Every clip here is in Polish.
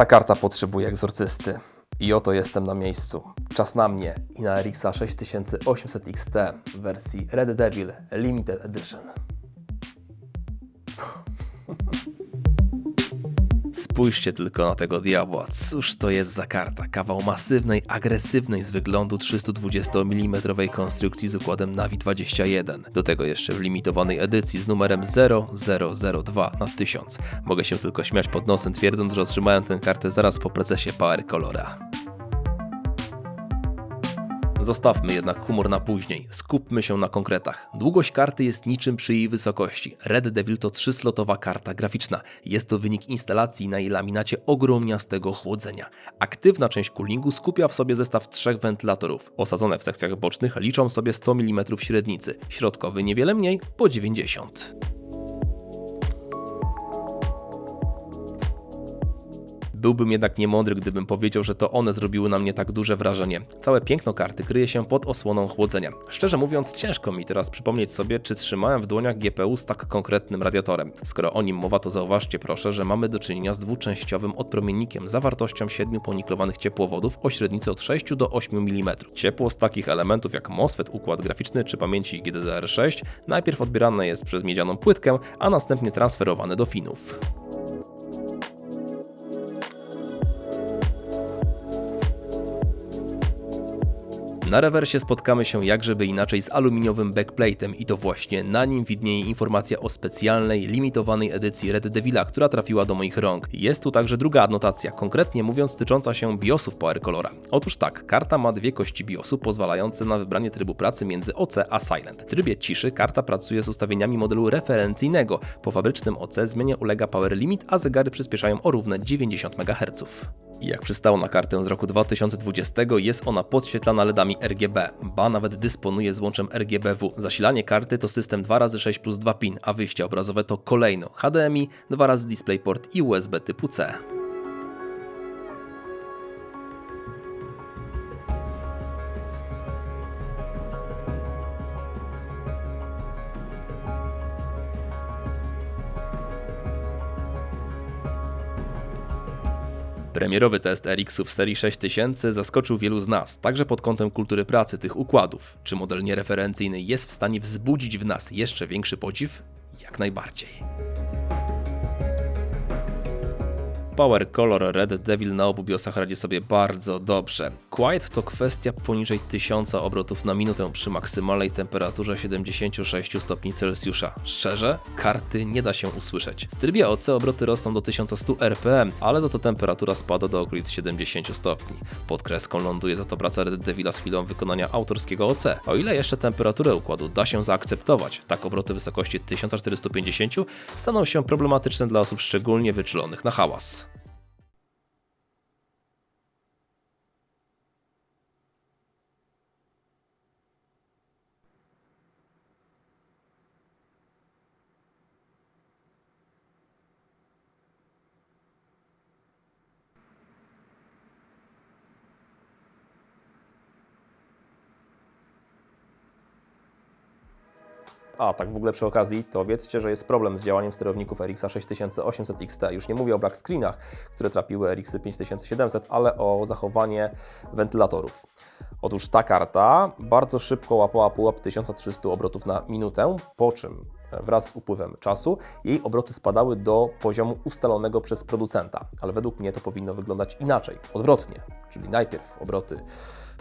Ta karta potrzebuje egzorcysty. I oto jestem na miejscu. Czas na mnie i na RX 6800 XT w wersji Red Devil Limited Edition. Spójrzcie tylko na tego diabła. Cóż to jest za karta? Kawał masywnej, agresywnej z wyglądu 320 mm konstrukcji z układem Navi 21. Do tego jeszcze w limitowanej edycji z numerem 0002 na 1000. Mogę się tylko śmiać pod nosem twierdząc, że otrzymałem tę kartę zaraz po procesie Power Colora. Zostawmy jednak humor na później, skupmy się na konkretach. Długość karty jest niczym przy jej wysokości. Red Devil to trzyslotowa karta graficzna. Jest to wynik instalacji na jej laminacie ogromniastego chłodzenia. Aktywna część coolingu skupia w sobie zestaw trzech wentylatorów. Osadzone w sekcjach bocznych liczą sobie 100 mm średnicy, środkowy niewiele mniej, po 90. Byłbym jednak niemądry, gdybym powiedział, że to one zrobiły na mnie tak duże wrażenie. Całe piękno karty kryje się pod osłoną chłodzenia. Szczerze mówiąc, ciężko mi teraz przypomnieć sobie, czy trzymałem w dłoniach GPU z tak konkretnym radiatorem. Skoro o nim mowa, to zauważcie proszę, że mamy do czynienia z dwuczęściowym odpromiennikiem zawartością 7 poniklowanych ciepłowodów o średnicy od 6 do 8 mm. Ciepło z takich elementów jak MOSFET, układ graficzny czy pamięci GDDR6 najpierw odbierane jest przez miedzianą płytkę, a następnie transferowane do finów. Na rewersie spotkamy się jak inaczej z aluminiowym backplate'em i to właśnie na nim widnieje informacja o specjalnej, limitowanej edycji Red Devila, która trafiła do moich rąk. Jest tu także druga adnotacja, konkretnie mówiąc tycząca się BIOSów Power Colora. Otóż tak, karta ma dwie kości BIOSu pozwalające na wybranie trybu pracy między OC a Silent. W trybie ciszy karta pracuje z ustawieniami modelu referencyjnego. Po fabrycznym OC zmianie ulega Power Limit, a zegary przyspieszają o równe 90 MHz. Jak przystało na kartę z roku 2020, jest ona podświetlana LEDami RGB, ba nawet dysponuje złączem RGBW. Zasilanie karty to system 2x6 plus 2 pin, a wyjście obrazowe to kolejno HDMI, 2x DisplayPort i USB typu C. Premierowy test RX-ów serii 6000 zaskoczył wielu z nas, także pod kątem kultury pracy tych układów. Czy model niereferencyjny jest w stanie wzbudzić w nas jeszcze większy podziw? Jak najbardziej. Power Color Red Devil na obu biosach radzi sobie bardzo dobrze. Quiet to kwestia poniżej 1000 obrotów na minutę przy maksymalnej temperaturze 76 stopni Celsjusza. Szczerze, karty nie da się usłyszeć. W trybie OC obroty rosną do 1100 RPM, ale za to temperatura spada do okolic 70 stopni. Pod kreską ląduje za to praca Red Devila z chwilą wykonania autorskiego OC. O ile jeszcze temperaturę układu da się zaakceptować, tak obroty wysokości 1450 staną się problematyczne dla osób szczególnie wyczulonych na hałas. A, tak w ogóle przy okazji, to wiedzcie, że jest problem z działaniem sterowników RX 6800 XT. Już nie mówię o black screenach, które trapiły RX 5700, ale o zachowanie wentylatorów. Otóż ta karta bardzo szybko łapała pułap 1300 obrotów na minutę, po czym wraz z upływem czasu jej obroty spadały do poziomu ustalonego przez producenta. Ale według mnie to powinno wyglądać inaczej, odwrotnie. Czyli najpierw obroty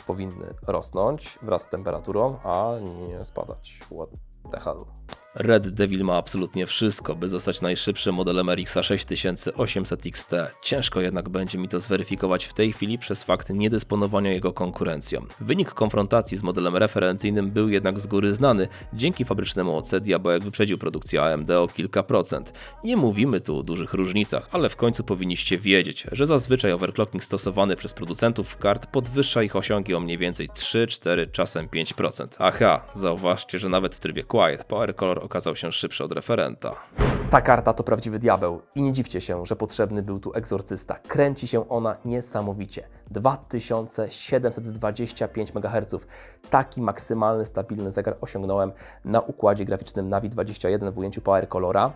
powinny rosnąć wraz z temperaturą, a nie spadać. What Tajado. Red Devil ma absolutnie wszystko, by zostać najszybszym modelem RX 6800 XT. Ciężko jednak będzie mi to zweryfikować w tej chwili przez fakt niedysponowania jego konkurencją. Wynik konfrontacji z modelem referencyjnym był jednak z góry znany. Dzięki fabrycznemu OC Diabełek wyprzedził produkcję AMD o kilka procent. Nie mówimy tu o dużych różnicach, ale w końcu powinniście wiedzieć, że zazwyczaj overclocking stosowany przez producentów kart podwyższa ich osiągi o mniej więcej 3, 4, czasem 5%. Aha, zauważcie, że nawet w trybie Quiet Power Color okazał się szybszy od referenta. Ta karta to prawdziwy diabeł i nie dziwcie się, że potrzebny był tu egzorcysta. Kręci się ona niesamowicie. 2725 MHz. Taki maksymalny, stabilny zegar osiągnąłem na układzie graficznym Navi 21 w ujęciu Power Colora.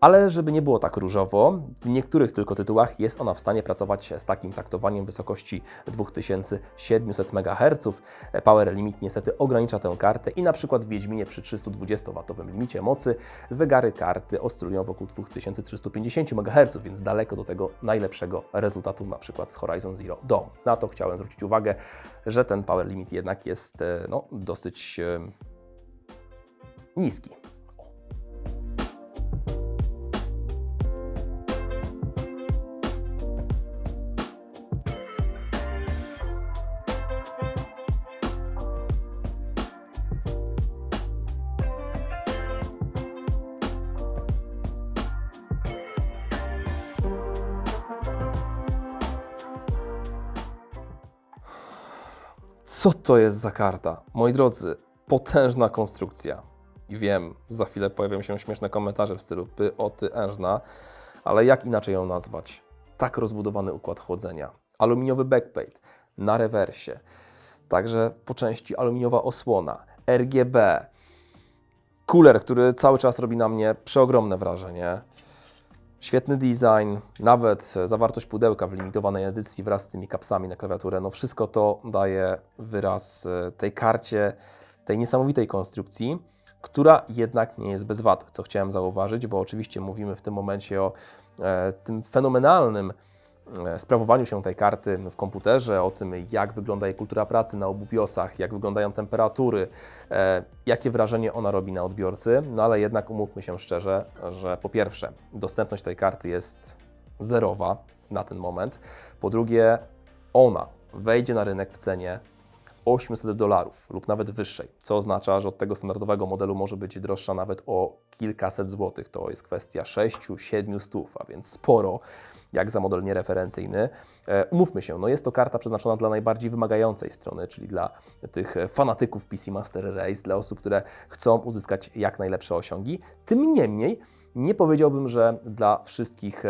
Ale żeby nie było tak różowo, w niektórych tylko tytułach jest ona w stanie pracować z takim taktowaniem wysokości 2700 MHz. Power Limit niestety ogranicza tę kartę i na przykład w Wiedźminie przy 320W limicie mocy zegary karty oscylują wokół 2350 MHz, więc daleko do tego najlepszego rezultatu na przykład z Horizon Zero Dawn. Na to chciałem zwrócić uwagę, że ten Power Limit jednak jest e, no, dosyć e, niski. Co to jest za karta? Moi drodzy, potężna konstrukcja. I wiem, za chwilę pojawią się śmieszne komentarze w stylu py, o ale jak inaczej ją nazwać? Tak rozbudowany układ chłodzenia. Aluminiowy backplate na rewersie. Także po części aluminiowa osłona, RGB, Cooler, który cały czas robi na mnie przeogromne wrażenie. Świetny design, nawet zawartość pudełka w limitowanej edycji wraz z tymi kapsami na klawiaturę. No wszystko to daje wyraz e, tej karcie, tej niesamowitej konstrukcji, która jednak nie jest bez wad, co chciałem zauważyć, bo oczywiście mówimy w tym momencie o e, tym fenomenalnym sprawowaniu się tej karty w komputerze, o tym jak wygląda jej kultura pracy na obu biosach, jak wyglądają temperatury, e, jakie wrażenie ona robi na odbiorcy, no ale jednak umówmy się szczerze, że po pierwsze dostępność tej karty jest zerowa na ten moment, po drugie ona wejdzie na rynek w cenie 800 dolarów lub nawet wyższej, co oznacza, że od tego standardowego modelu może być droższa nawet o kilkaset złotych. To jest kwestia 6-7 stów, a więc sporo, jak za model niereferencyjny. E, umówmy się, no jest to karta przeznaczona dla najbardziej wymagającej strony, czyli dla tych fanatyków PC Master Race, dla osób, które chcą uzyskać jak najlepsze osiągi. Tym niemniej, nie powiedziałbym, że dla wszystkich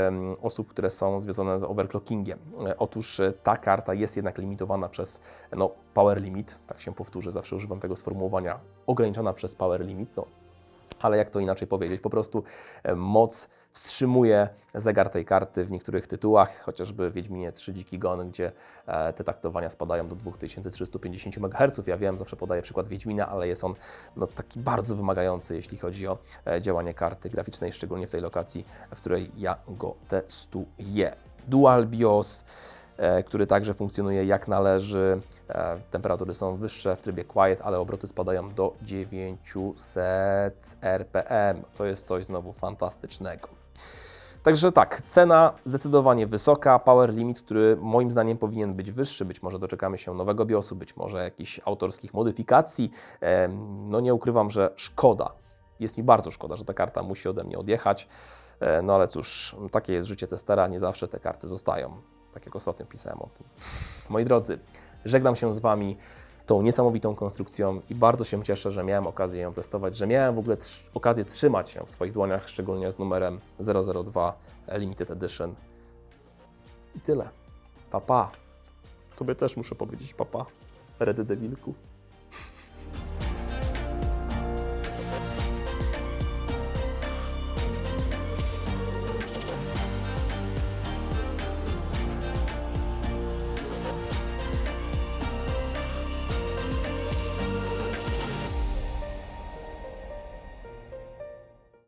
osób, które są związane z overclockingiem. E, Otóż e, ta karta jest jednak limitowana przez no, power limit, tak się powtórzę, zawsze używam tego sformułowania, ograniczona przez power limit. No, ale jak to inaczej powiedzieć? Po prostu e, moc wstrzymuje zegar tej karty w niektórych tytułach, chociażby w Wiedźminie 3 Dziki Gon, gdzie e, te taktowania spadają do 2350 MHz. Ja wiem, zawsze podaję przykład Wiedźmina, ale jest on no, taki bardzo wymagający, jeśli chodzi o e, działanie karty graficznej, szczególnie w tej lokacji, w której ja go testuję. Dual BIOS, który także funkcjonuje jak należy. E, Temperatury są wyższe w trybie quiet, ale obroty spadają do 900 RPM. To jest coś znowu fantastycznego. Także tak, cena zdecydowanie wysoka, power limit, który moim zdaniem powinien być wyższy, być może doczekamy się nowego BIOSu, być może jakichś autorskich modyfikacji. Em, No nie ukrywam, że szkoda, jest mi bardzo szkoda, że ta karta musi ode mnie odjechać, E, no ale cóż, takie jest życie testera, nie zawsze te karty zostają, tak jak ostatnio pisałem o tym. Moi drodzy, żegnam się z Wami tą niesamowitą konstrukcją i bardzo się cieszę, że miałem okazję ją testować, że miałem w ogóle okazję trzymać ją w swoich dłoniach, szczególnie z numerem 002 Limited Edition. I tyle. Papa. Pa. Tobie też muszę powiedzieć papa. Redy Devilku.